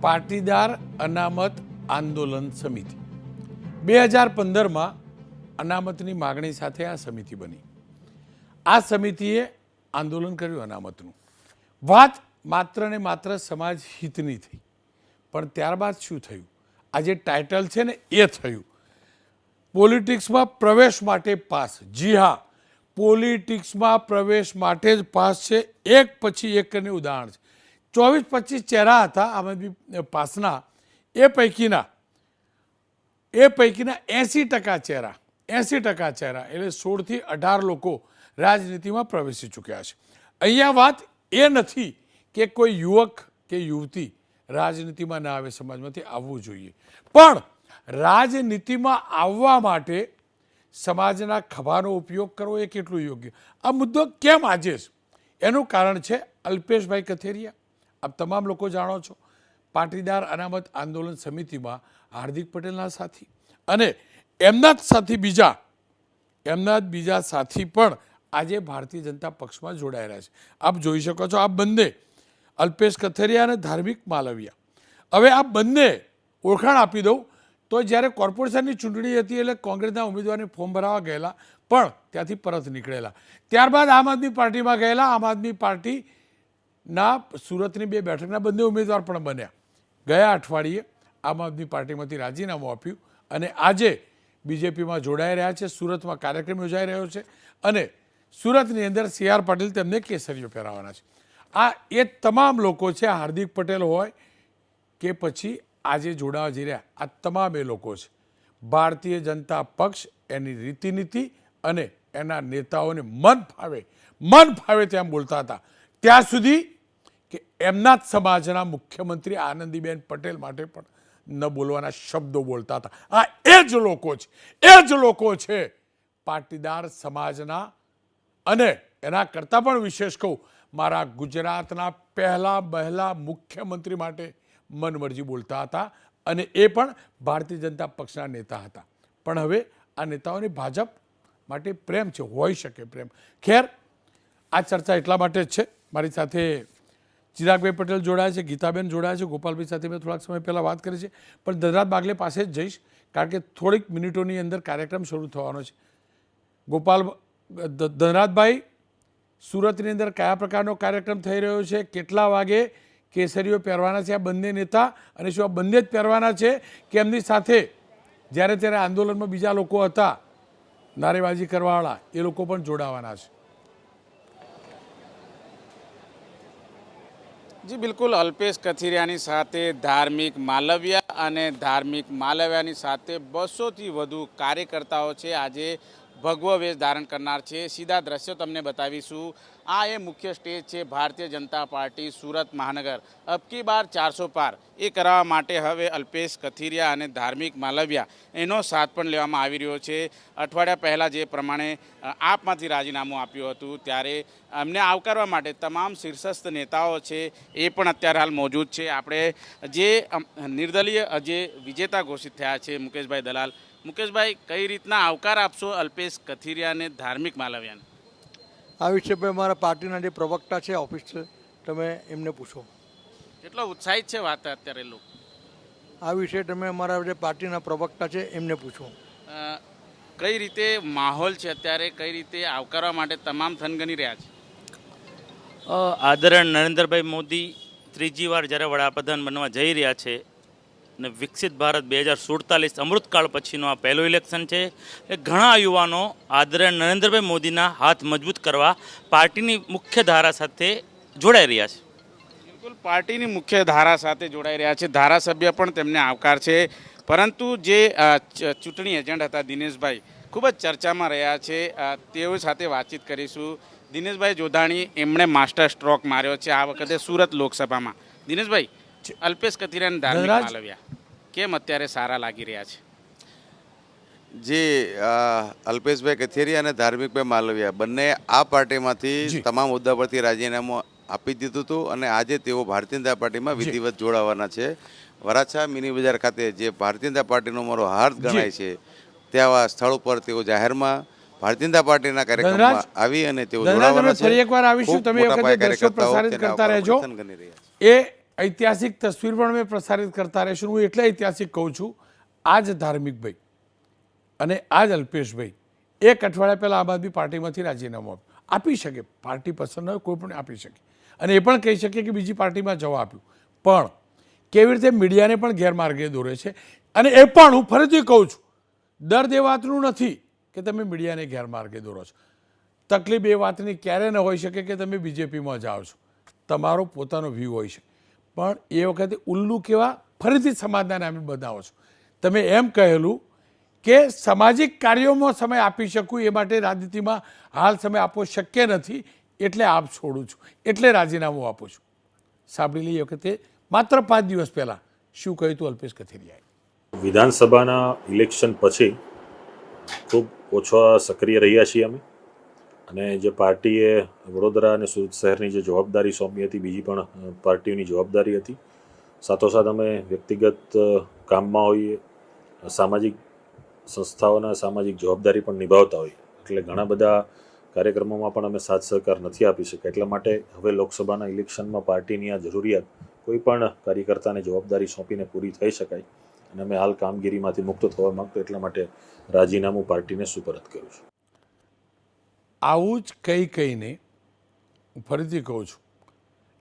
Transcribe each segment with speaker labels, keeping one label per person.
Speaker 1: પાટીદાર અનામત આંદોલન સમિતિ. બે હજાર પંદરમાં અનામતની માગણી સાથે આ સમિતિ બની. આ સમિતિએ આંદોલન કર્યું અનામતનું. વાત માત્ર ને માત્ર સમાજ હિતની થઈ. પણ ત્યારબાદ શું થયું? આ જે ટાઇટલ છે ને, એ થયું. પોલિટિક્સમાં પ્રવેશ માટે પાસ. જી હા, પોલિટિક્સમાં પ્રવેશ માટે જ પાસ છે. એક પછી એક ઉદાહરણ છે. ચોવીસ પચીસ ચહેરા હતા આમાંથી પાસના. એ પૈકીના એ પૈકીના એંસી ટકા ચહેરા, એંસી ટકા ચહેરા એટલે સોળથી અઢાર લોકો રાજનીતિમાં પ્રવેશી ચૂક્યા છે. અહીંયા વાત એ નથી કે કોઈ યુવક કે યુવતી રાજનીતિમાં ના આવે, સમાજમાંથી આવવું જોઈએ. પણ રાજનીતિમાં આવવા માટે સમાજના ખભાનો ઉપયોગ કરવો એ કેટલું યોગ્ય? આ મુદ્દો કેમ આજે એનું કારણ છે અલ્પેશભાઈ કથેરિયા. આપ તમામ લોકો જાણો છો, પાટીદાર અનામત આંદોલન સમિતિમાં હાર્દિક પટેલના સાથી અને એમના જ સાથી બીજા, એમના જ બીજા સાથી પણ આજે ભારતીય જનતા પક્ષમાં જોડાયેલા છે. આપ જોઈ શકો છો આ બંને, અલ્પેશ કથેરિયા અને ધાર્મિક માલવિયા. હવે આ બંને ઓળખાણ આપી દઉં, તો જ્યારે કોર્પોરેશનની ચૂંટણી હતી એટલે કોંગ્રેસના ઉમેદવારને ફોર્મ ભરાવા ગયેલા, પણ ત્યાંથી પરત નીકળેલા. ત્યારબાદ આમ આદમી પાર્ટીમાં ગયેલા, આમ આદમી પાર્ટીના સુરતની બે બેઠકના બંને ઉમેદવાર પણ બન્યા. ગયા અઠવાડિયે આમ આદમી પાર્ટીમાંથી રાજીનામું આપ્યું અને આજે બીજેપીમાં જોડાઈ રહ્યા છે, સુરતમાં કાર્યક્રમ યોજાઈ રહ્યો છે અને સુરતની અંદર સી આર પાટીલ તેમને કેસરીઓ પહેરાવાના છે. આ એ તમામ લોકો છે હાર્દિક પટેલ હોય કે પછી આજે જોડાવા જઈ રહ્યા, આ તમામ એ લોકો છે. ભારતીય જનતા પક્ષ એની રીતિનીતિ અને એના નેતાઓને મન ફાવે મન ફાવે તેમ બોલતા હતા. ત્યાં સુધી કે એમના જ સમાજના મુખ્યમંત્રી આનંદીબેન પટેલ માટે પણ ન બોલવાના શબ્દો બોલતા હતા. આ એ જ લોકો છે, એ જ લોકો છે પાટીદાર સમાજના અને એના કરતાં પણ વિશેષ કહું, મારા ગુજરાતના પહેલા બહેલા મુખ્યમંત્રી માટે મનમરજી બોલતા હતા અને એ પણ ભારતીય જનતા પક્ષના નેતા હતા. પણ હવે આ નેતાઓને ભાજપ માટે પ્રેમ છે, હોઈ શકે પ્રેમ. ખેર, આ ચર્ચા એટલા માટે જ છે મારી સાથે ચિરાગભાઈ પટેલ જોડાયા છે, ગીતાબેન જોડાયા છે, ગોપાલભાઈ સાથે મેં થોડાક સમય પહેલાં વાત કરી છે, પણ ધનરાજ બાગલે પાસે જ જઈશ, કારણ કે થોડીક મિનિટોની અંદર કાર્યક્રમ શરૂ થવાનો છે. ગોપાલ ધનરાજભાઈ, સુરતની અંદર કયા પ્રકારનો કાર્યક્રમ થઈ રહ્યો છે, કેટલા વાગે કેસરીઓ પહેરવાના છે, આ બંને નેતા, અને શું આ બંને જ પહેરવાના છે, કે એમની સાથે જ્યારે ત્યારે આંદોલનમાં બીજા લોકો હતા, નારેબાજી કરવાવાળા, એ લોકો પણ જોડાવાના છે.
Speaker 2: જી, બિલકુલ. અલ્પેશ કથિરિયાની સાથે ધાર્મિક માલવ્યા અને ધાર્મિક માલવ્યાની સાથે બસોથી વધુ કાર્યકર્તાઓ છે. આજે ભગવો વેશ ધારણ કરનાર છે. સીધા દ્રશ્યો તમને બતાવીશું. આ એ મુખ્ય સ્ટેજ છે ભારતીય જનતા પાર્ટી સુરત મહાનગર. અબકી બાર ચારસો પાર. એ કરાવવા માટે હવે અલ્પેશ કથિરિયા અને ધાર્મિક માલવ્યા એનો સાથ પણ લેવામાં આવી રહ્યો છે. અઠવાડિયા પહેલાં જે પ્રમાણે આપમાંથી રાજીનામું આપ્યું હતું ત્યારે અમને આવકારવા માટે તમામ શીર્ષસ્થ નેતાઓ છે એ પણ અત્યારે હાલ મોજૂદ છે. આપણે જે નિર્દલીય જે વિજેતા ઘોષિત થયા છે મુકેશભાઈ દલાલ મુકેશભાઈ કઈ રીતના આવકાર આપશો અલ્પેશ કથિરિયાને ધાર્મિક માલવ્યાને?
Speaker 3: આ વિશે ભાઈ મારા પાર્ટીના જે પ્રવક્તા છે ઓફિસ છે તમે એમને પૂછો.
Speaker 2: કેટલો ઉત્સાહિત છે વાત અત્યારે લોકો?
Speaker 3: આ વિશે તમે અમારા જે પાર્ટીના પ્રવક્તા છે એમને પૂછો.
Speaker 2: કઈ રીતે માહોલ છે અત્યારે? કઈ રીતે આવકારવા માટે તમામ થનગની રહ્યા છે?
Speaker 4: આદરણ આદરણીય નરેન્દ્રભાઈ મોદી ત્રીજી વાર જ્યારે વડાપ્રધાન બનવા જઈ રહ્યા છે અને વિકસિત ભારત બે હજાર સુડતાલીસ અમૃતકાળ પછીનું આ પહેલું ઇલેક્શન છે, એ ઘણા યુવાનો આદરણીય નરેન્દ્રભાઈ મોદીના હાથ મજબૂત કરવા પાર્ટીની મુખ્ય ધારા સાથે જોડાઈ રહ્યા છે.
Speaker 2: બિલકુલ, પાર્ટીની મુખ્ય ધારા સાથે જોડાઈ રહ્યા છે. ધારાસભ્ય પણ તેમને આવકાર છે. પરંતુ જે ચૂંટણી એજન્ટ હતા દિનેશભાઈ, ખૂબ જ ચર્ચામાં રહ્યા છે. તેઓ સાથે વાતચીત કરીશું. દિનેશભાઈ જોધાણી, એમણે માસ્ટર સ્ટ્રોક માર્યો છે આ વખતે સુરત લોકસભામાં. દિનેશભાઈ અલ્પેશ કથિરિયા ધાર્મિક? માલવ્યા કેમ અત્યારે સારા લાગી રહ્યા છે
Speaker 5: જે અલ્પેશભાઈ કથેરિયા અને ધાર્મિકભાઈ માલવિયા બંને આ પાર્ટીમાંથી તમામ હોદ્દા પરથી રાજીનામું આપી દીધું હતું અને આજે તેઓ ભારતીય જનતા પાર્ટીમાં વિધિવત જોડાવાના છે વરાછા મિની બજાર ખાતે જે ભારતીય જનતા પાર્ટીનો મારો હાર્દ ગણાય છે તેવા સ્થળ ઉપર તેઓ જાહેરમાં ભારતીય જનતા પાર્ટીના કાર્યક્રમમાં? આવી અને તેઓ જોડાવાના છે
Speaker 1: ફરી એકવાર આવીશું. તમે એ વખતે
Speaker 5: પાયે કાર્યકર્તાઓ
Speaker 1: પ્રસારિત કરતા રહેજો. એ ઐતિહાસિક તસવીર પણ અમે પ્રસારિત કરતા રહીશું હું એટલે ઐતિહાસિક કહું છું આ જ ધાર્મિકભાઈ અને આ જ અલ્પેશભાઈ એક અઠવાડિયા પહેલાં આમ આદમી પાર્ટીમાંથી રાજીનામું આપ્યું. આપી શકે, પાર્ટી પસંદ ન હોય, કોઈ પણ આપી શકે. અને એ પણ કહી શકે કે બીજી પાર્ટીમાં જવા આપ્યું. પણ કેવી રીતે મીડિયાને પણ ગેરમાર્ગે દોરે છે? અને એ પણ હું ફરીથી કહું છું, દર્દ એ વાતનું નથી કે તમે મીડિયાને ગેરમાર્ગે દોરો છો. તકલીફ એ વાતની ક્યારે ન હોઈ શકે કે તમે બીજેપીમાં જાઓ છો. તમારો પોતાનો વ્યૂ હોય છે પણ એ વખતે ઉલ્લુ કેવા ફરીથી સમાજના નામે બતાવો છો. તમે એમ કહેલું કે સામાજિક કાર્યોમાં સમય આપી શકું એ માટે રાજનીતિમાં હાલ સમય આપવો શક્ય નથી એટલે આપ છોડું છું. એટલે રાજીનામું આપું છું. સાંભળી લઈએ વખતે માત્ર પાંચ દિવસ પહેલાં શું કહ્યું હતું અલ્પેશ કથિરિયાએ?
Speaker 6: વિધાનસભાના ઇલેક્શન પછી ખૂબ ઓછા સક્રિય રહ્યા છીએ અમે. અને જે પાર્ટીએ વડોદરા અને સુરત શહેરની જે જવાબદારી સોંપી હતી, બીજી પણ પાર્ટીઓની જવાબદારી હતી. સાથોસાથ અમે વ્યક્તિગત કામમાં હોઈએ, સામાજિક સંસ્થાઓના સામાજિક જવાબદારી પણ નિભાવતા હોઈએ. એટલે ઘણા બધા કાર્યક્રમોમાં પણ અમે સાથ સહકાર નથી આપી શક્યા. એટલા માટે હવે લોકસભાના ઇલેક્શનમાં પાર્ટીની આ જરૂરિયાત કોઈ પણ કાર્યકર્તાને જવાબદારી સોંપીને પૂરી થઈ શકાય અને અમે હાલ કામગીરીમાંથી મુક્ત થવા માગતો એટલા માટે રાજીનામું પાર્ટીને સુપરત કર્યું છે.
Speaker 1: આવું જ કહી કહીને હું ફરીથી કહું છું,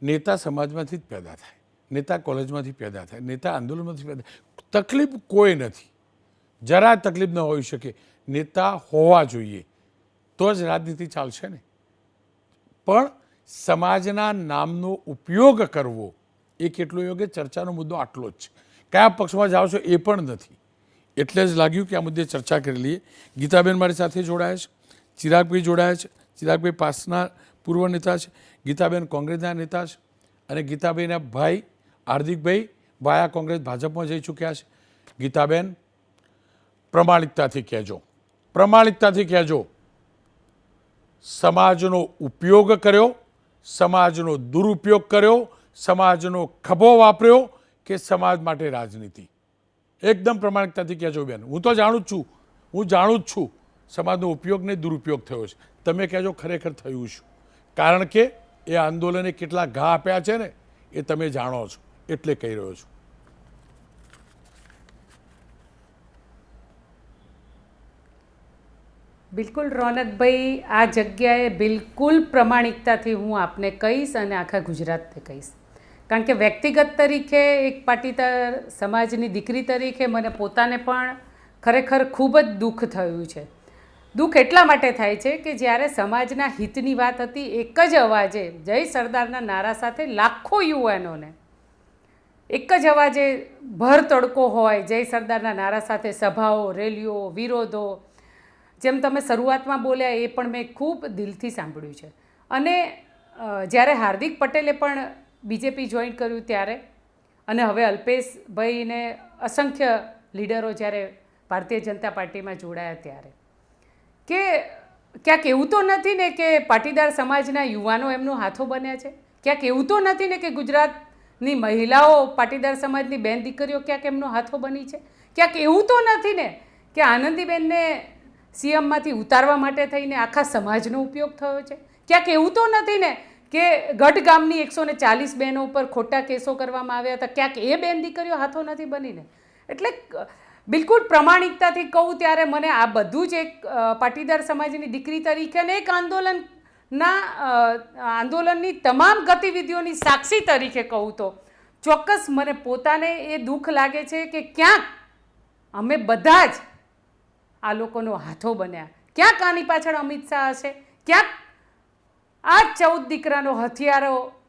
Speaker 1: નેતા સમાજમાંથી જ પેદા થાય, નેતા કોલેજમાંથી પેદા થાય, નેતા આંદોલનમાંથી પેદા. તકલીફ કોઈ નથી. જરા તકલીફ ન હોઈ શકે. નેતા હોવા જોઈએ. તો જ રાજનીતિ ચાલશે ને. પણ સમાજના નામનો ઉપયોગ કરવો એ કેટલો યોગ્ય? ચર્ચાનો મુદ્દો આટલો જ છે. કયા પક્ષમાં જાઓ છો એ પણ નથી. એટલે જ લાગ્યું કે આ મુદ્દે ચર્ચા કરી લઈએ. ગીતાબેન મારી સાથે જોડાયા છે. ચિરાગભાઈ જોડાયા છે. ચિરાગભાઈ પાસના પૂર્વ નેતા છે. ગીતાબેન કોંગ્રેસના નેતા છે. અને ગીતાબેનના ભાઈ હાર્દિકભાઈ વાયા કોંગ્રેસ ભાજપમાં જઈ ચૂક્યા છે. ગીતાબેન, પ્રમાણિકતાથી કહેજો. પ્રમાણિકતાથી કહેજો. સમાજનો ઉપયોગ કર્યો, સમાજનો દુરુપયોગ કર્યો, સમાજનો ખભો વાપર્યો કે સમાજ માટે રાજનીતિ. એકદમ પ્રમાણિકતાથી કહેજો બેન. હું તો જાણું જ છું. હું જાણું જ છું. સમાજનો ઉપયોગ ને દુરુપયોગ થયો છે. તમે કહેજો ખરેખર થયું શું? કારણ કે એ આંદોલને કેટલા ઘા આપ્યા છે ને, એ તમે જાણો છો. એટલે કહી રહ્યો છું.
Speaker 7: બિલકુલ રોનકભાઈ, આ જગ્યાએ બિલકુલ પ્રમાણિકતાથી હું આપને કહીશ અને આખા ગુજરાતને કહીશ. કારણ કે વ્યક્તિગત તરીકે, એક પાટીદાર સમાજની દીકરી તરીકે મને પોતાને પણ ખરેખર ખૂબ જ દુઃખ થયું છે. દુઃખ એટલા માટે થાય છે કે જ્યારે સમાજના હિતની વાત હતી, એક જ અવાજે, જય સરદારના નારા સાથે લાખો યુવાનોને, એક જ અવાજે ભર તડકો હોય, જય સરદારના નારા સાથે સભાઓ, રેલીઓ, વિરોધો, જેમ તમે શરૂઆતમાં બોલ્યા એ પણ મેં ખૂબ દિલથી સાંભળ્યું છે. અને જ્યારે હાર્દિક પટેલે પણ બીજેપી જોઈન કર્યું ત્યારે, અને હવે અલ્પેશભાઈને અસંખ્ય લીડરો જ્યારે ભારતીય જનતા પાર્ટીમાં જોડાયા ત્યારે કે ક્યાંક એવું તો નથી ને કે પાટીદાર સમાજના યુવાનો એમનો હાથો બન્યા છે? ક્યાંક એવું તો નથી ને કે ગુજરાતની મહિલાઓ પાટીદાર સમાજની બેન દીકરીઓ ક્યાંક એમનો હાથો બની છે? ક્યાંક એવું તો નથી ને કે આનંદીબેનને સીએમમાંથી ઉતારવા માટે થઈને આખા સમાજનો ઉપયોગ થયો છે? ક્યાંક એવું તો નથી ને કે ગઢ ગામની એકસો ને ચાલીસ બહેનો ઉપર ખોટા કેસો કરવામાં આવ્યા હતા? ક્યાંક એ બેન દીકરીઓ હાથો નથી બનીને? એટલે બિલકુલ પ્રમાણિકતાથી કહું ત્યારે મને આ બધું જ એક પાટીદાર સમાજની દીકરી તરીકે અને એક આંદોલનના આંદોલનની તમામ ગતિવિધિઓની સાક્ષી તરીકે કહું તો, ચોક્કસ મને પોતાને એ દુઃખ લાગે છે કે ક્યાંક અમે બધા જ આ લોકોનો હાથો બન્યા. ક્યાંક આની પાછળ અમિત શાહ હશે, ક્યાંક આ ચૌદ દીકરાનો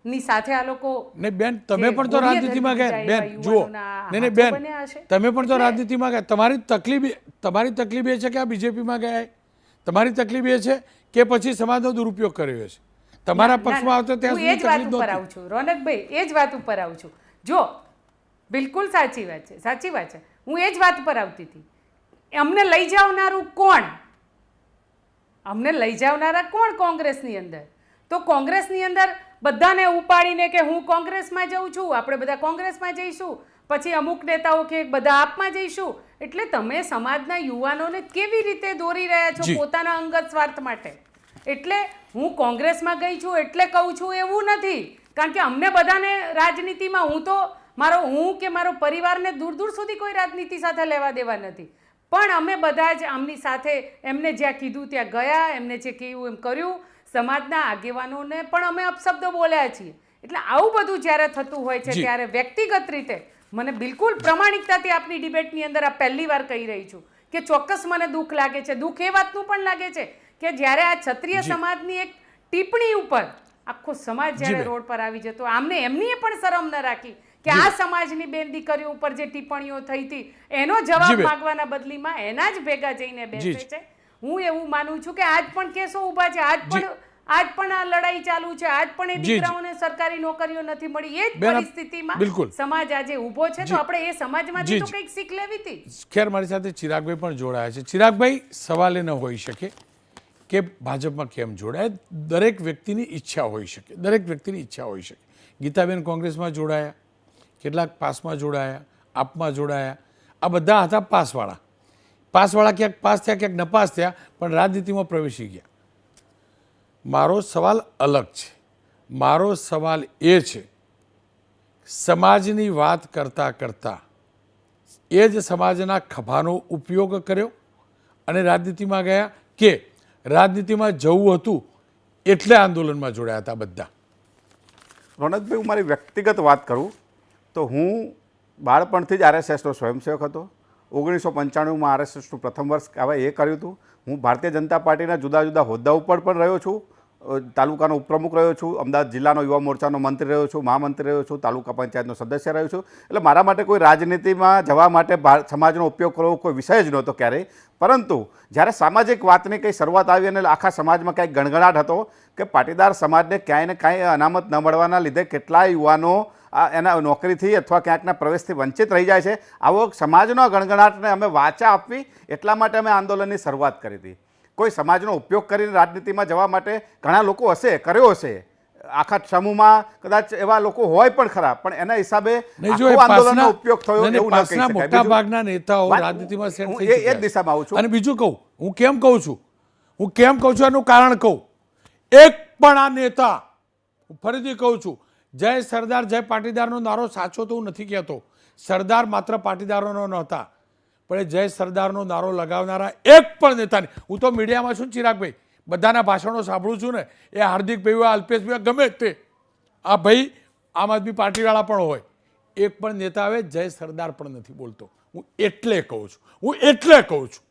Speaker 7: હથિયારોની સાથે આ લોકો
Speaker 1: ને બેન તમે પણ તો રાજનીતિમાં ગયા. બેન જુઓ.
Speaker 7: ને
Speaker 1: નહીં બેન તમે પણ તો રાજનીતિમાં ગયા. તમારી તકલીફ તમારી તકલીફ એ છે કે આ બીજેપીમાં ગયા તમારી તકલીફ એ છે કે પછી સમાજનો દુરુપયોગ કર્યો છે તમારા પક્ષમાં આવતો ત્યાં
Speaker 7: એ જ વાત ઉપર આવું છું. રોનકભાઈ એ જ વાત ઉપર આવું છું. જો બિલકુલ સાચી વાત છે સાચી વાત છે. હું એ જ વાત પર આવતી હતી. અમને લઈ જાવનારું કોણ? અમને લઈ જાવનારા કોણ કોંગ્રેસની અંદર? તો કોંગ્રેસની અંદર બધાને ઉપાડીને કે હું કોંગ્રેસમાં જઉં છું આપણે બધા કોંગ્રેસમાં જઈશું પછી અમુક નેતાઓ કે બધા આપમાં જઈશું. એટલે તમે સમાજના યુવાનોને કેવી રીતે દોરી રહ્યા છો પોતાના અંગત સ્વાર્થ માટે? એટલે હું કોંગ્રેસમાં ગઈ છું એટલે કહું છું એવું નથી. કારણ કે અમને બધાને રાજનીતિમાં હું તો મારો હું કે મારો પરિવારને દૂર દૂર સુધી કોઈ રાજનીતિ સાથે લેવા દેવા નથી. પણ અમે બધા જ આમની સાથે એમને જ્યાં કીધું ત્યાં ગયા એમને જે કહ્યું એમ કર્યું. સમાજના આગેવાનોને પણ અમે અપશબ્દો બોલ્યા છીએ. એટલે આવું બધું જ્યારે થતું હોય છે ત્યારે વ્યક્તિગત રીતે મને બિલકુલ પ્રમાણિકતાથી આપની ડિબેટની અંદર આ પહેલી વાર કહી રહી છું કે ચોક્કસ મને દુઃખ લાગે છે. દુઃખ એ વાતનું પણ લાગે છે કે જ્યારે આ ક્ષત્રિય સમાજની એક ટિપ્પણી ઉપર આખો સમાજ જ્યારે રોડ પર આવી જતો આમને એમની પણ શરમ ન રાખી કે આ સમાજની બેન દીકરીઓ ઉપર જે ટિપ્પણીઓ થઈ હતી એનો જવાબ
Speaker 1: માગવાના
Speaker 7: માંગવાના બદલીમાં એના જ ભેગા જઈને બેસે છે. હું એવું માનું છું કે આજ પણ કેસો ઊભા છે. આજ પણ આજ પણ આ લડાઈ ચાલુ છે. આજ પણ એ. દીકરાઓને સરકારી નોકરીઓ નથી મળી. એ જ પરિસ્થિતિમાં
Speaker 1: બિલકુલ.
Speaker 7: સમાજ આજે ઊભો છે. તો આપણે એ સમાજમાંથી તો કંઈક શીખ લેવી હતી.
Speaker 1: ખેર મારી સાથે ચિરાગભાઈ પણ જોડાયા છે. ચિરાગભાઈ સવાલ એ ન હોઈ શકે કે ભાજપમાં કેમ જોડાય. દરેક વ્યક્તિની ઈચ્છા હોઈ શકે. દરેક વ્યક્તિની ઈચ્છા હોઈ શકે. ગીતાબેન કોંગ્રેસમાં જોડાયા કેટલાક પાસમાં જોડાયા આપમાં જોડાયા. આ બધા હતા પાસવાળા. પાસવાળા ક્યાંક પાસ થયા, ક્યાંક નપાસ થયા, પણ રાજનીતિમાં પ્રવેશી ગયા. મારો સવાલ અલગ છે. મારો સવાલ એ છે, સમાજની વાત કરતાં કરતાં એ જ સમાજના ખભાનો ઉપયોગ કર્યો અને રાજનીતિમાં ગયા કે રાજનીતિમાં જવું હતું એટલે આંદોલનમાં જોડાયા હતા બધા?
Speaker 8: રોનકભાઈ હું મારી વ્યક્તિગત વાત કરું તો હું બાળપણથી જ આરએસએસનો સ્વયંસેવક હતો. ઓગણીસો પંચાણુંમાં આરએસએસનું પ્રથમ વર્ષ આવે એ કર્યું હતું. હું ભારતીય જનતા પાર્ટીના જુદા જુદા હોદ્દા ઉપર પણ રહ્યો છું. તાલુકાનો ઉપપ્રમુખ રહ્યો છું. અમદાવાદ જિલ્લાનો યુવા મોરચાનો મંત્રી રહ્યો છું. મહામંત્રી રહ્યો છું. તાલુકા પંચાયતનો સદસ્ય રહ્યો છું. એટલે મારા માટે કોઈ રાજનીતિમાં જવા માટે સમાજનો ઉપયોગ કરવો કોઈ વિષય જ નહોતો ક્યારેય. પરંતુ જ્યારે સામાજિક વાતની કંઈ શરૂઆત આવી અને આખા સમાજમાં કંઈક ગણગણાટ હતો કે પાટીદાર સમાજને ક્યાંય ને ક્યાંય અનામત ન મળવાના લીધે કેટલાય યુવાનો આ એના નોકરીથી અથવા ક્યાંકના પ્રવેશથી વંચિત રહી જાય છે. આવો સમાજનો ગણગણાટને અમે વાચા આપવી એટલા માટે અમે આંદોલનની શરૂઆત કરી હતી. કોઈ સમાજનો ઉપયોગ કરીને રાજનીતિમાં જવા માટે ઘણા લોકો હશે કર્યો હશે. આખા સમૂહમાં કદાચ એવા લોકો હોય પણ ખરા પણ એના હિસાબે આંદોલનનો ઉપયોગ થયો એવું ના કહી શકાય.
Speaker 1: મોટા ભાગના નેતાઓ રાજનીતિમાં
Speaker 8: સેટ
Speaker 1: થઈ
Speaker 8: એ-. દિશામાં આવું છું.
Speaker 1: અને બીજું કહું હું કેમ કહું છું? હું કેમ કહું છું? એનું કારણ કહું. એક પણ આ નેતા હું ફરીથી કહું છું જય સરદાર, જય પાટીદારનો નારો સાચો તો હું નથી કહેતો. સરદાર માત્ર પાટીદારોનો નહોતા, પણ એ જય સરદારનો નારો લગાવનારા એક પણ નેતા હું તો મીડિયામાં છું ચિરાગભાઈ, બધાના ભાષણો સાંભળું છું ને, એ હાર્દિકભાઈ હોય અલ્પેશભાઈ ગમે તે. આ ભાઈ આમ આદમી પાર્ટીવાળા પણ હોય. એક પણ નેતા આવે, જય સરદાર પણ નથી બોલતો. હું એટલે કહું છું, હું એટલે કહું છું.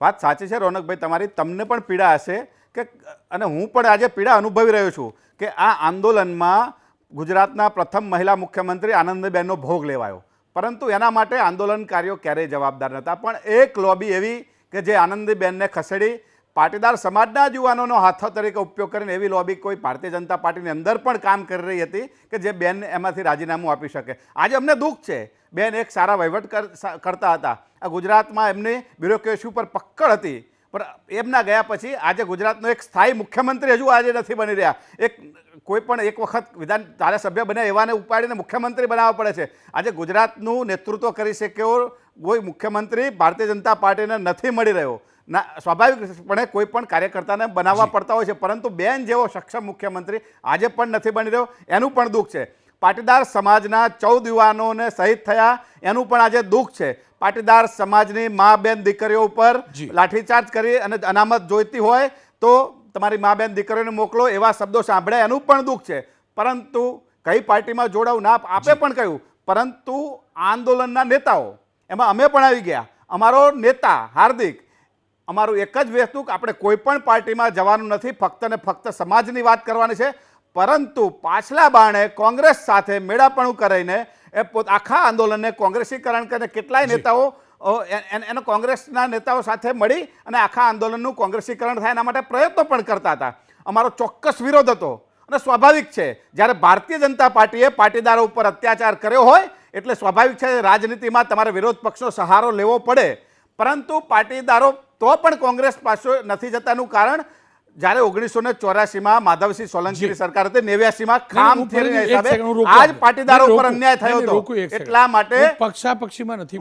Speaker 8: વાત સાચી છે રોનકભાઈ, તમારી, તમને પણ પીડા હશે. કે, અને હું પણ આજે પીડા અનુભવી રહ્યો છું કે આ આંદોલનમાં ગુજરાતના પ્રથમ મહિલા મુખ્યમંત્રી આનંદબેનનો ભોગ લેવાયો. પરંતુ એના માટે આંદોલનકારીઓ ક્યારેય જવાબદાર નહોતા. પણ એક લોબી એવી કે જે આનંદીબેનને ખસેડી પાટીદાર સમાજના જ યુવાનોનો હાથો તરીકે ઉપયોગ કરીને એવી લોબી કોઈ ભારતીય જનતા પાર્ટીની અંદર પણ કામ કરી રહી હતી કે જે બેન એમાંથી રાજીનામું આપી શકે. આજે અમને દુઃખ છે. બેન એક સારા વહીવટ કરતા હતા. આ ગુજરાતમાં એમની બ્યુરોક્રેસી ઉપર પક્કડ હતી. પણ એમના ગયા પછી આજે ગુજરાતનો એક સ્થાયી મુખ્યમંત્રી હજુ આજે નથી બની રહ્યા. એક કોઈ પણ એક વખત વિધાન ધારાસભ્ય બન્યા એવાને ઉપાડીને મુખ્યમંત્રી બનાવવા પડે છે. આજે ગુજરાતનું નેતૃત્વ કરી શકે કોઈ મુખ્યમંત્રી ભારતીય જનતા પાર્ટીને નથી મળી રહ્યો. ના સ્વાભાવિકપણે કોઈ પણ કાર્યકર્તાને બનાવવા પડતા હોય છે પરંતુ બેન જેવો સક્ષમ મુખ્યમંત્રી આજે પણ નથી બની રહ્યો. એનું પણ દુઃખ છે. પાટીદાર સમાજના ચૌદ યુવાનોને શહીદ થયા. એનું પણ આજે દુઃખ છે. પાટીદાર સમાજની મા બેન દીકરીઓ ઉપર. લાઠીચાર્જ કરી અને અનામત જોઈતી હોય તો તમારી મા બેન દીકરીઓને મોકલો એવા શબ્દો સાંભળ્યા એનું પણ દુઃખ છે. પરંતુ કઈ પાર્ટીમાં જોડાવું ના આપે પણ કહ્યું. પરંતુ આંદોલનના નેતાઓ એમાં અમે પણ આવી ગયા. અમારો નેતા હાર્દિક અમારું એક જ વસ્તુ કે આપણે કોઈ પણ પાર્ટીમાં જવાનું નથી. ફક્ત ને ફક્ત સમાજની વાત કરવાની છે. પરંતુ પાછલા બાણે કોંગ્રેસ સાથે મેળાપણું કરીને એ પોત આખા આંદોલનને કોંગ્રેસીકરણ કરીને કેટલાય નેતાઓ એનો કોંગ્રેસના નેતાઓ સાથે મળી અને આખા આંદોલનનું કોંગ્રેસીકરણ થાય એના માટે પ્રયત્નો પણ કરતા હતા. અમારો ચોક્કસ વિરોધ હતો અને સ્વાભાવિક છે જ્યારે ભારતીય જનતા પાર્ટીએ પાટીદારો ઉપર અત્યાચાર કર્યો હોય એટલે સ્વાભાવિક છે રાજનીતિમાં તમારે વિરોધ પક્ષનો સહારો લેવો પડે. પરંતુ પાટીદારો તો પણ કોંગ્રેસ પાસે નથી જતાનું કારણ જ્યારે ઓગણીસો ને ચોરાસીમાં માધવસિંહ સોલંકીની સરકાર હતી નેવ્યાસીમાં ખામ હિસાબે
Speaker 1: રોકું
Speaker 8: આજ પાટીદારો ઉપર. અન્યાય થયો હતો. એટલા માટે
Speaker 1: પક્ષાપક્ષીમાં નથી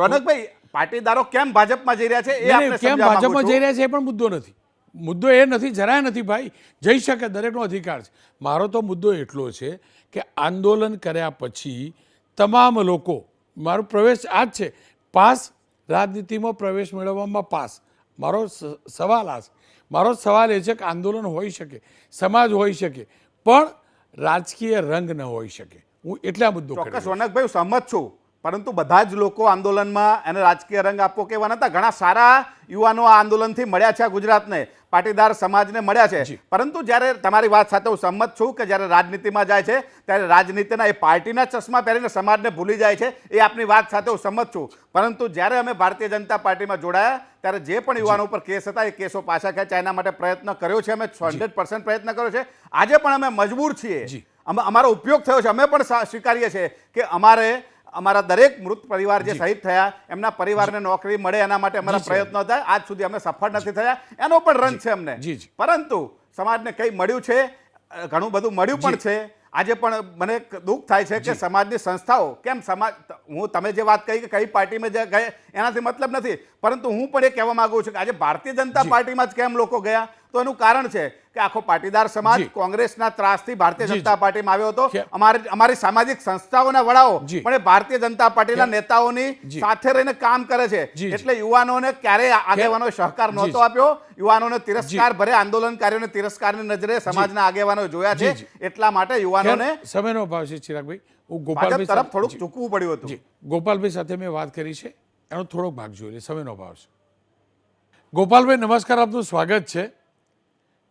Speaker 8: રોનકભાઈ પાટીદારો કેમ ભાજપમાં જઈ રહ્યા છે એ આપણે
Speaker 1: કેમ ભાજપમાં જઈ રહ્યા છે એ પણ મુદ્દો નથી. મુદ્દો એ નથી જરાય નથી ભાઈ. જઈ શકે દરેકનો અધિકાર છે. મારો તો મુદ્દો એટલો છે કે આંદોલન કર્યા પછી તમામ લોકો મારો પ્રવેશ આ જ છે પાસ રાજનીતિમાં પ્રવેશ મેળવવામાં પાસ. મારો સવાલ આ છે. મારો સવાલ એ છે કે આંદોલન હોઈ શકે સમાજ હોઈ શકે પણ રાજકીય રંગ ન હોઈ શકે. હું એટલા મુદ્દો
Speaker 8: ચોક્કસ વનકભાઈ હું સહમત છું. પરંતુ બધા જ લોકો આંદોલનમાં એને રાજકીય રંગ આપવો કેવા નતા ઘણા સારા યુવાનો આ આંદોલનથી મળ્યા છે આ ગુજરાતને. પાટીદાર સમાજને મળ્યા છે. પરંતુ જ્યારે તમારી વાત સાથે હું સંમત છું કે જ્યારે રાજનીતિમાં જાય છે ત્યારે રાજનીતિના એ પાર્ટીના ચશ્મા પહેરીને સમાજને ભૂલી જાય છે એ આપની વાત સાથે હું સંમત છું. પરંતુ જ્યારે અમે ભારતીય જનતા પાર્ટીમાં જોડાયા ત્યારે જે પણ યુવાનો ઉપર કેસ હતા એ કેસો પાછા ખેંચાય. એના માટે પ્રયત્ન કર્યો છે અમે હંડ્રેડ પર્સન્ટ પ્રયત્ન કર્યો છે. આજે પણ અમે મજબૂર છીએ. અમે અમારો ઉપયોગ થયો છે. અમે પણ સ્વીકારીએ છીએ કે અમારે અમારા દરેક મૃત પરિવાર જે શહીદ થયા એમના પરિવારને નોકરી મળે એના માટે અમારા પ્રયત્નો હતા આજ સુધી અમે સફળ નથી થયા. એનો પણ રંગ છે અમને. પરંતુ સમાજને કંઈ મળ્યું છે? ઘણું બધું મળ્યું પણ છે. આજે પણ મને દુઃખ થાય છે કે સમાજની સંસ્થાઓ કેમ સમાજ હું તમે જે વાત કહી કે કઈ પાર્ટીમાં જે ગયા એનાથી મતલબ નથી. પરંતુ હું પણ એ કહેવા માંગુ છું કે આજે ભારતીય જનતા પાર્ટીમાં જ કેમ લોકો ગયા? તો એનું કારણ છે કે આખો પાટીદાર સમાજ કોંગ્રેસના ત્રાસથી ભારતીય જનતા પાર્ટીમાં આવ્યો હતો. અમારી અમારી સામાજિક સંસ્થાઓના વડાઓ પણ એ ભારતીય જનતા પાર્ટીના નેતાઓની સાથે રહીને કામ કરે છે. એટલે યુવાનોને ક્યારેય આગેવાનો સહકાર નહોતો આપ્યો. યુવાનોને તિરસ્કાર ભરે આંદોલનકારીઓને તિરસ્કારની નજરે સમાજના આગેવાનો જોયા છે. એટલા માટે યુવાનોને
Speaker 1: સમયનો અભાવ છે ચિરાગભાઈ. હું ગોપાલભાઈ
Speaker 8: તરફ થોડુંક ચૂકવું પડ્યું હતું.
Speaker 1: ગોપાલભાઈ સાથે મેં વાત કરી છે. એનો થોડોક ભાગ જોઈ લે. સમયનો અભાવ છે. ગોપાલભાઈ નમસ્કાર. આપનું સ્વાગત છે.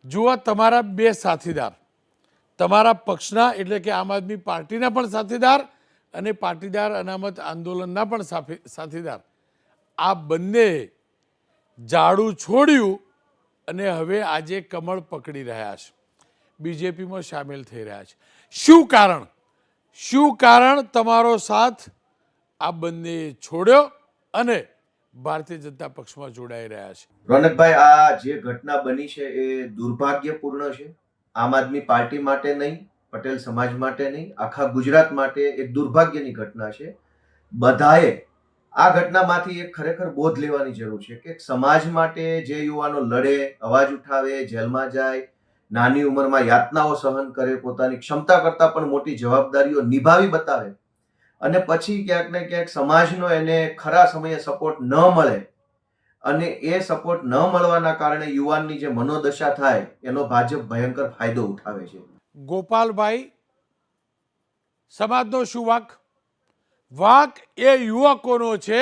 Speaker 1: જુઓ તમારા બે સાથીદાર. તમારા પક્ષના એટલે કે આમ આદમી પાર્ટીના પણ સાથીદાર અને પાટીદાર અનામત આંદોલનના પણ સાથીદાર. આ બંને જાડું છોડ્યું અને હવે આજે કમળ પકડી રહ્યા છે. બીજેપીમાં સામેલ થઈ રહ્યા છે. શું કારણ? શું કારણ તમારો સાથ? આ બંને છોડ્યો અને ભારતીય જનતા પક્ષમાં જોડાઈ રહ્યા છે.
Speaker 9: રોનકભાઈ, આ જે ઘટના બની છે એ દુર્ભાગ્યપૂર્ણ છે? આમ આદમી પાર્ટી માટે નહીં, પટેલ સમાજ માટે નહીં, આખા ગુજરાત માટે એક દુર્ભાગ્યની ઘટના છે. બધાએ આ ઘટનામાંથી એક ખરેખર બોધ લેવાની જરૂર છે કે સમાજ માટે જે યુવાનો લડે, અવાજ ઉઠાવે, જેલમાં જાય, નાની ઉંમરમાં યાતનાઓ સહન કરે, પોતાની ક્ષમતા કરતાં પણ મોટી જવાબદારીઓ નિભાવી બતાવે અને પછી ક્યાંક ને ક્યાંક સમાજનો એને ખરા સમયે સપોર્ટ ન મળે અને એ સપોર્ટ ન મળવાના કારણે યુવાનની જે મનોદશા થાય, એનો ભાજપ ભયંકર ફાયદો ઉઠાવે છે.
Speaker 1: ગોપાલભાઈ, સમાજનો શું વાક? વાક એ યુવકોનો છે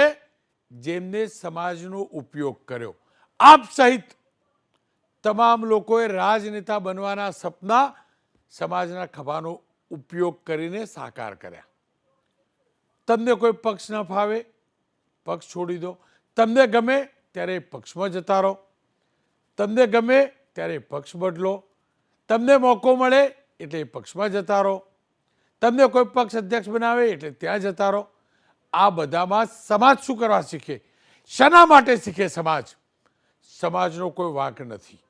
Speaker 1: જેમને સમાજનો ઉપયોગ કર્યો. આપ સહિત તમામ લોકોએ રાજનેતા બનવાના સપના સમાજના ખભાનો ઉપયોગ કરીને સાકાર કર્યા. તમને કોઈ પક્ષ ન ફાવે, પક્ષ છોડી દો. તમને ગમે ત્યારે પક્ષમાં જતા રહો. તમને ગમે ત્યારે પક્ષ બદલો. તમને મોકો મળે એટલે પક્ષમાં જતા રહો. તમને કોઈ પક્ષ અધ્યક્ષ બનાવે એટલે ત્યાં જતા રહો. આ બધામાં સમાજ શું કરવા શીખે? શેના માટે શીખે સમાજ? સમાજનો કોઈ વાંક નથી.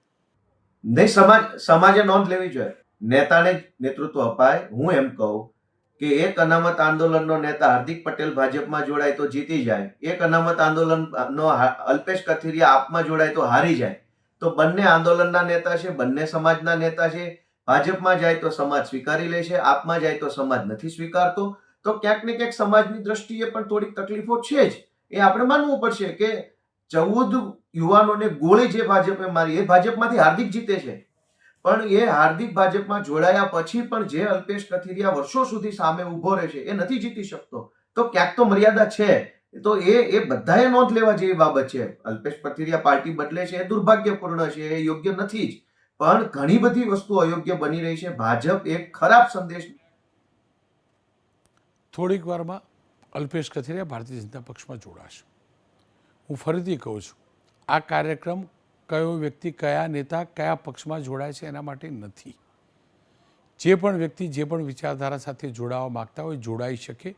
Speaker 9: નહીં, સમાજ સમાજે નોંધ લેવી જોઈએ. નેતાને નેતૃત્વ અપાય. હું એમ કહું કે એક અનામત આંદોલનનો નેતા હાર્દિક પટેલ ભાજપમાં જોડાય તો જીતી જાય, એક અનામત આંદોલનનો અલ્પેશ કથિરિયા આપમાં જોડાય તો હારી જાય. તો બંને આંદોલનના નેતા છે, બંને સમાજના નેતા છે. ભાજપમાં જાય તો સમાજ સ્વીકારી લે છે, આપમાં જાય તો સમાજ નથી સ્વીકારતો. તો ક્યાંક ને ક્યાંક સમાજની દ્રષ્ટિએ પણ થોડીક તકલીફો છે જ. એ આપણે માનવું પડશે કે ચૌદ યુવાનોને ગોળી જે ભાજપે મારી, એ ભાજપમાંથી હાર્દિક જીતે છે. પણ એ હાર્દિક ભાજપમાં જોડાયા પછી પણ જે અલ્પેશ કથિરિયા વર્ષો સુધી સામે ઊભો રહેશે એ નથી જીતી શકતો. તો ક્યાંક તો મર્યાદા છે. તો એ એ બધાએ નોંધ લેવા જેવી બાબત છે. અલ્પેશ કથિરિયા પાર્ટી બદલે છે, એ દુર્ભાગ્યપૂર્ણ છે, એ યોગ્ય નથી જ. પણ ઘણી બધી વસ્તુ અયોગ્ય બની રહી છે. ભાજપ એક ખરાબ સંદેશ
Speaker 1: થોડીક વારમાં અલ્પેશ કથિરિયા ભારતીય જનતા પક્ષમાં જોડાશે. હું ફરીથી કહું છું, આ કાર્યક્રમ કયો વ્યક્તિ કયા નેતા કયા પક્ષમાં જોડાય છે એના માટે નથી. જે પણ વ્યક્તિ જે પણ વિચારધારા સાથે જોડાવા માગતા હોય જોડાઈ શકે.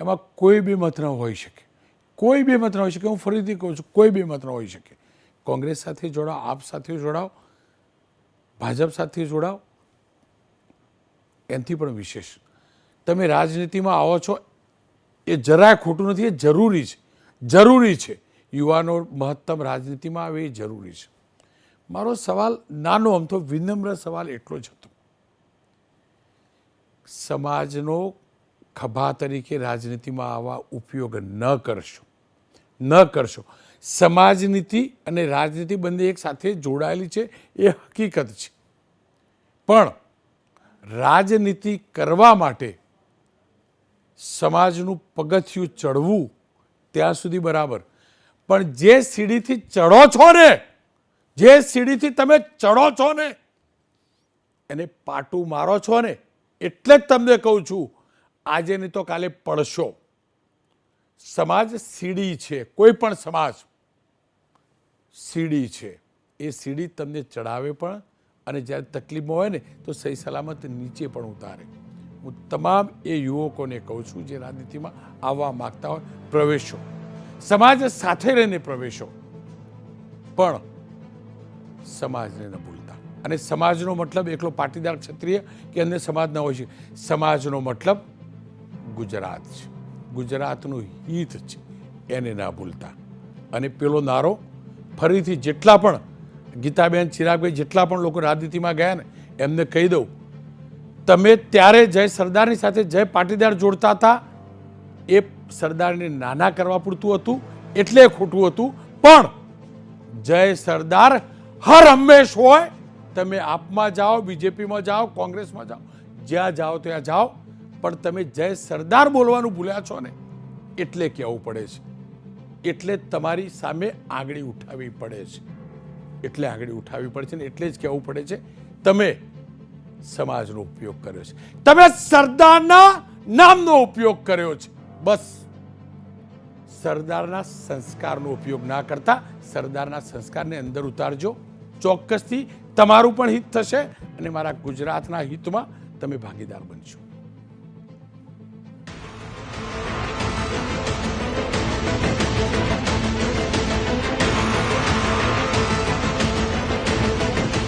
Speaker 1: એમાં કોઈ બી મત ન હોઈ શકે. કોઈ બી મત ન હોઈ શકે. હું ફરીથી કહું છું, કોઈ બી મત ન હોઈ શકે. કોંગ્રેસ સાથે જોડાઓ, આપ સાથે જોડાઓ, ભાજપ સાથે જોડાઓ. એનાથી પણ વિશેષ. તમે રાજનીતિમાં આવો છો, એ જરાય ખોટું નથી, એ જરૂરી છે. જરૂરી છે. યુવાનો મહત્તમ રાજનીતિમાં આવે એ જરૂરી છે. મારો સવાલ નાનો અમથો વિનમ્ર સવાલ એટલો જ હતો. સમાજનો ખભા તરીકે રાજનીતિમાં આવા ઉપયોગ ન કરશો. ન કરશો. સમાજનીતિ અને રાજનીતિ બંને એક સાથે જોડાયેલી છે એ હકીકત છે. પણ રાજનીતિ કરવા માટે સમાજનું પગથિયું ચડવું ત્યાં સુધી બરાબર. પણ જે સીડીથી ચડો છો ને, જે સીડીથી તમે ચડો છો ને, એને પાટું મારો છો ને, એટલે જ તમને કહું છું આજે નહીં તો કાલે પડશો. સમાજ સીડી છે, કોઈ પણ સમાજ સીડી છે. એ સીડી તમને ચડાવે પણ, અને જ્યારે તકલીફમાં હોય ને, તો સહી સલામત નીચે પણ ઉતારે. હું તમામ એ યુવકોને કહું છું, જે રાજનીતિમાં આવવા માગતા હોય, પ્રવેશો. સમાજ સાથે રહીને પ્રવેશો. પણ સમાજને ન ભૂલતા. અને સમાજનો મતલબ એકલો પાટીદાર ક્ષત્રિય કે અન્ય સમાજ ન હોય છે. સમાજનો મતલબ ગુજરાત છે. ગુજરાતનું હિત છે. એને ના ભૂલતા. અને પેલો નારો ફરીથી જેટલા પણ ગીતાબેન ચિરાગભાઈ જેટલા પણ લોકો રાજનીતિમાં ગયા ને, એમને કહી દઉં, તમે ત્યારે જય સરદારની સાથે જય પાટીદાર જોડતા હતા, એ સરદારને નાના કરવા પૂરતું હતું, એટલે ખોટું હતું, પણ જય સરદાર, હર હંમેશ હોય. તમે આપમાં જાઓ, બીજેપીમાં જાઓ, કોંગ્રેસમાં જાઓ, જ્યાં જાઓ ત્યાં જાઓ, પણ તમે જય સરદાર બોલવાનું ભૂલ્યા છો ને, એટલે કહેવું પડે છે. એટલે તમારી સામે આંગળી ઉઠાવવી પડે છે. એટલે આંગળી ઉઠાવવી પડે છે ને, એટલે જ કહેવું પડે છે, તમે સમાજનો ઉપયોગ કર્યો છે. તમે સરદારના નામનો ઉપયોગ કર્યો છે. બસ. સરદારના સંસ્કારનો ઉપયોગ ના કરતા સરદારના સંસ્કારને અંદર ઉતારજો. ચોક્કસથી તમારું પણ હિત થશે અને મારા ગુજરાતના હિતમાં તમે ભાગીદાર બનશો.